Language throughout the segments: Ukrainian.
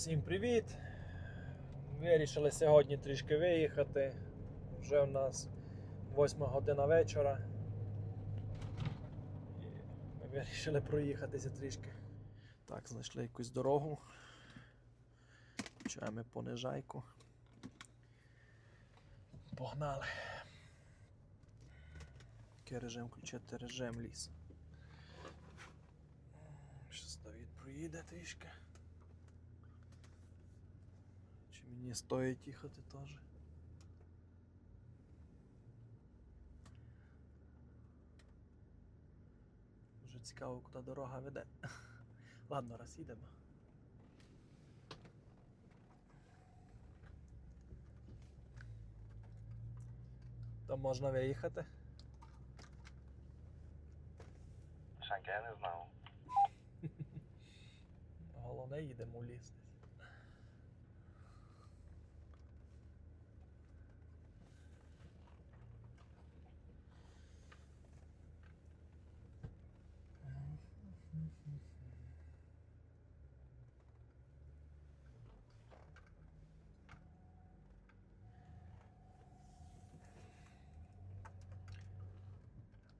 Всім привіт! Вирішили сьогодні трішки виїхати. Вже у нас 8 година вечора. І ми вирішили проїхатися трішки. Так, знайшли якусь дорогу. Включаємо понижайку. Погнали. Який режим включити режим ліс. Щас Давід проїде трішки. Мені стоїть їхати теж? Дуже цікаво, куди дорога веде. Ладно, раз їдемо. То можна виїхати? Шанька, я не знав. Головне їдемо у ліс.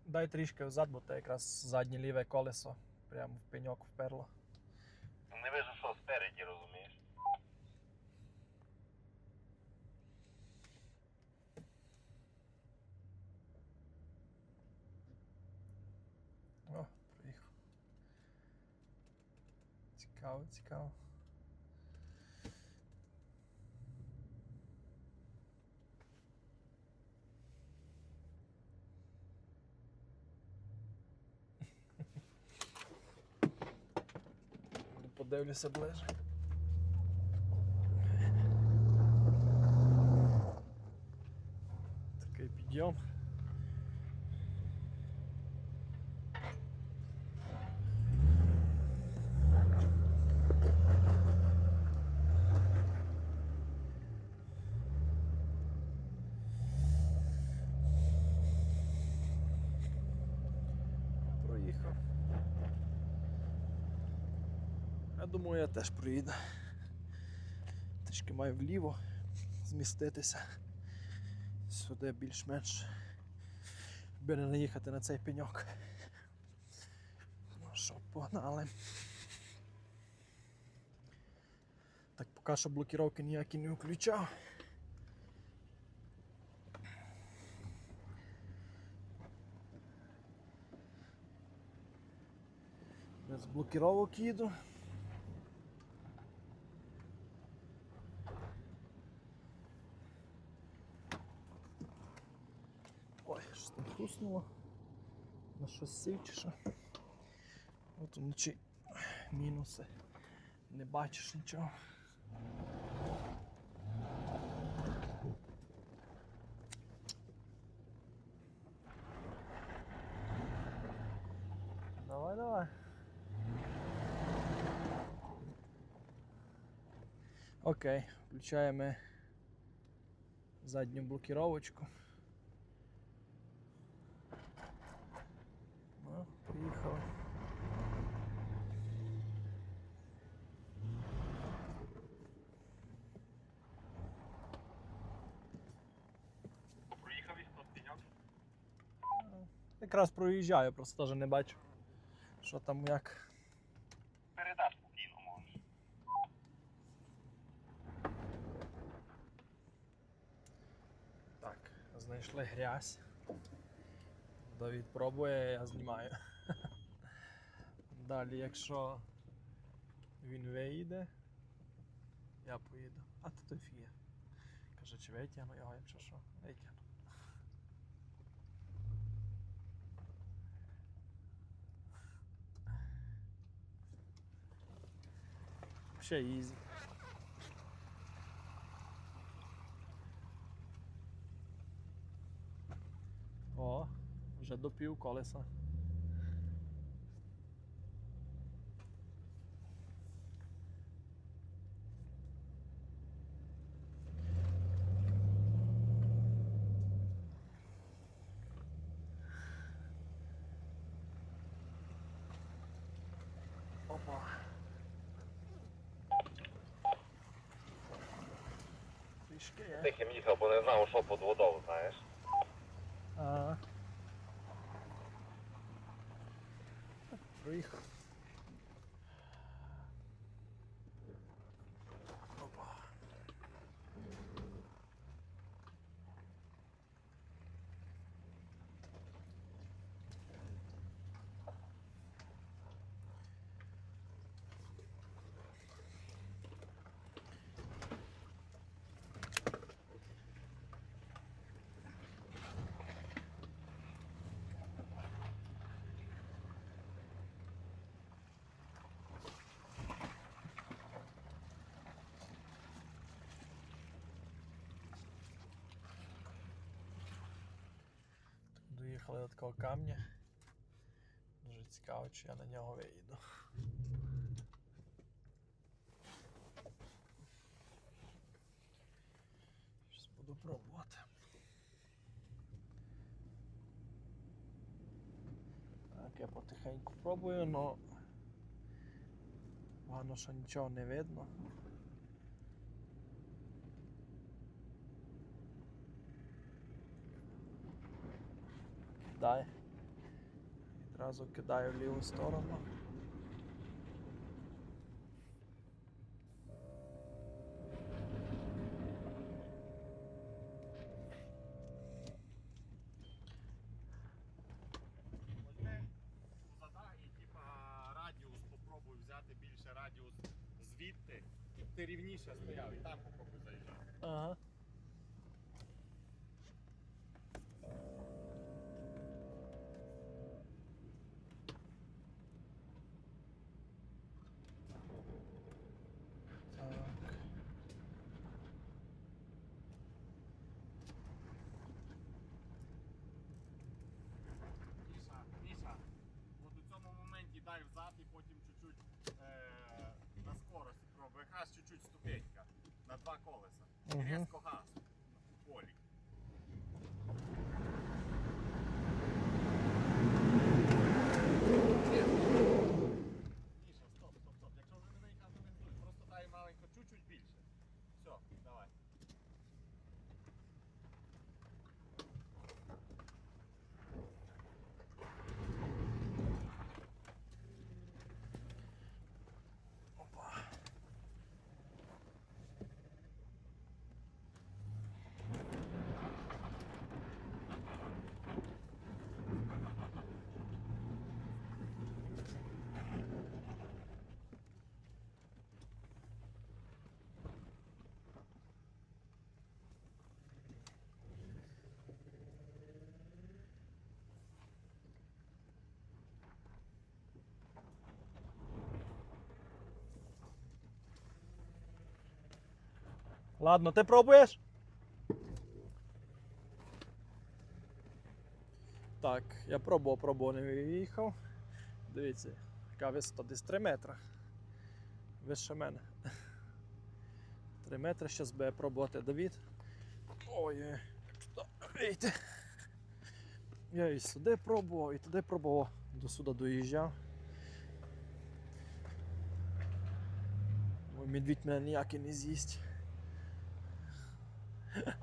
Дай трішки взад, бо це якраз заднє ліве колесо прямо в пеньок вперло. Цікаво, цікаво. Подивлюся ближче. Такий підйом. Проїхав. Я думаю, я теж проїду. Трішки маю вліво зміститися. Сюди більш-менш. Би не наїхати на цей пеньок. Ну що, погнали. Так поки що блокіровки ніякі не включав. Без блокіровок їду. Ой, щось. На щось сів чи що. От вночі мінуси. Не бачиш нічого. Давай, давай. Окей, включаємо задню блокіровочку. Ну, поїхали. Проїхав із тот пеньок. Якраз проїжджаю, просто теж не бачу. Що там як. Передаш спокійно можеш. Так, знайшли грязь. Давід пробує, я знімаю. Далі, якщо він вийде, я поїду. А то той фіє. Каже, чи витягну його, якщо що, витягну. Ще ізі. О, вже допів колеса. Опа. Трішки є. Тихим їхав, бо не знав, що під водою, знаєш. Ага. Проїхав. До такого камня. Дуже цікаво, чи я на нього виїду. Щось буду пробувати. Так, я потихеньку пробую, но погано, що нічого не видно. Кидай. Відразу кидаю в ліву сторону. Возьми позада типа радіус попробуй взяти більше радіус звідти. Ти рівніше стояв і там попробуй заїжджати. Ага. два колеса. І Мгм. різко газ Ладно, ти пробуєш? Так, я пробував, пробував, не виїхав. Дивіться, яка висота десь 3 метри. Вище мене. 3 метри, зараз буде пробувати Давід. Ой, як вийти. Я і сюди пробував, і туди пробував, до сюди доїжджав. Ой, медвідь мене ніякий не з'їсть.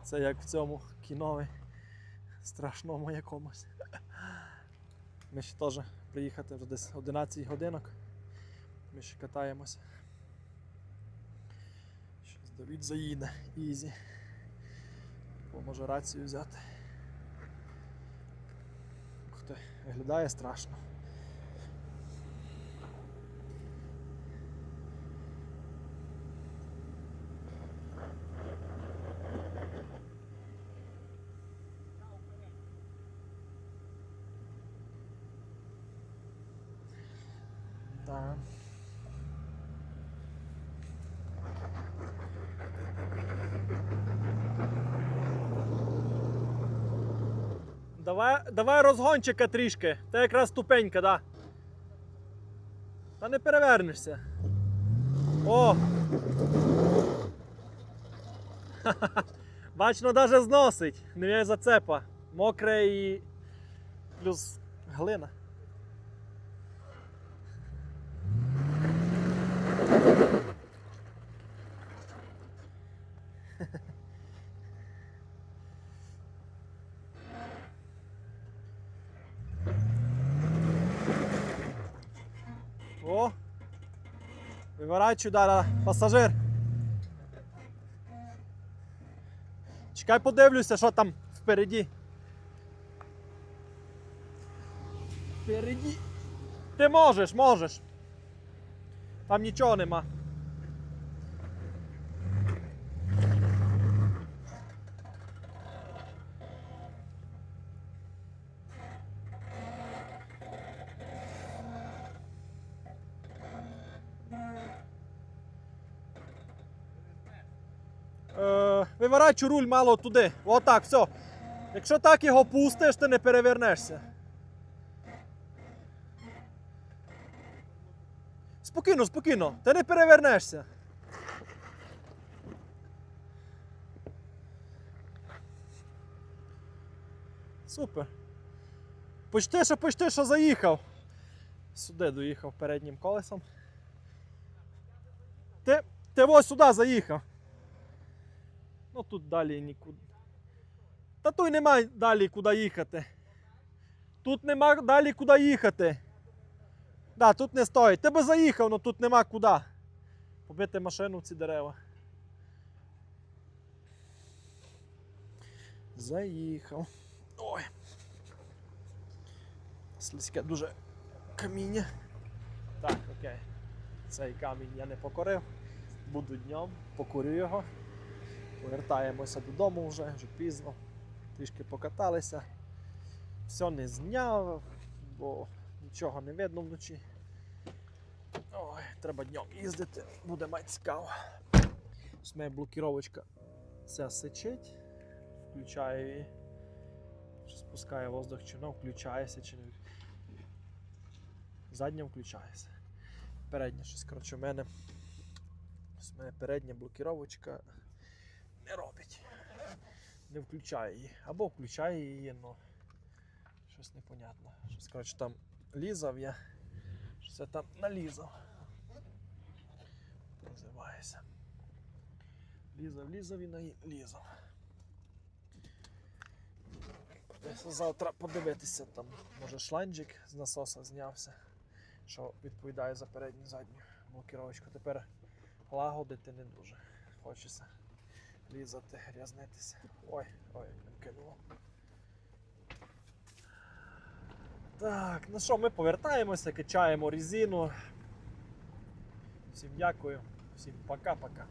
Це як в цьому кінові страшному якомусь. Ми ще теж приїхати вже десь 11 годинок. Ми ще катаємося. Щось Давід заїде, ізі. Поможе рацію взяти. Ух ти, виглядає страшно. Да. Давай, давай розгончика трішки. Це якраз ступенька, да. Та не перевернешся. О! Бачно, навіть зносить. Не зацепа. Мокре і плюс глина. Виворачуй, да, пасажир. Чекай, подивлюся, що там впереді. Впереді. Ти можеш, можеш. Там нічого нема. Виворачуй руль мало туди. Отак, все. Якщо так його пустиш, ти не перевернешся. Спокійно, спокійно, ти не перевернешся. Супер. Почти що, почти що заїхав. Сюди доїхав переднім колесом. Ти, ти ось сюди заїхав. Ну тут далі нікуди. Та тут немає далі куди їхати. Тут нема далі куди їхати. Да, тут не стоїть. Ти би заїхав, але тут нема куди. Побити машину в ці дерева. Заїхав. Ой. Слизьке дуже каміння. Так, окей. Цей камінь я не покорив. Буду днем, покурю його. Повертаємося додому вже, вже пізно. Трішки покаталися. Все не зняв, бо нічого не видно вночі. Ой, треба днем їздити, буде мати цікаво. Ось моя блокіровочка ця сичить, включаю її. Що Спускає воздух чи не включається чи не. Задня включається. Передня щось, коротше, в мене. Ось моя передня блокіровочка не робить. Не включає її. Або включає її, але щось непонятно. Щось, коротше, там лізав я. Щось я там налізав. Називається. Лізав, лізав і налізав. Завтра подивитися там, може шланджик з насоса знявся, що відповідає за передню задню блокіровочку. Тепер лагодити не дуже хочеться лізати, грязнитися. Ой, ой, кинуло. Так, ну що, ми повертаємося, качаємо резину. Всім дякую, всім пока-пока.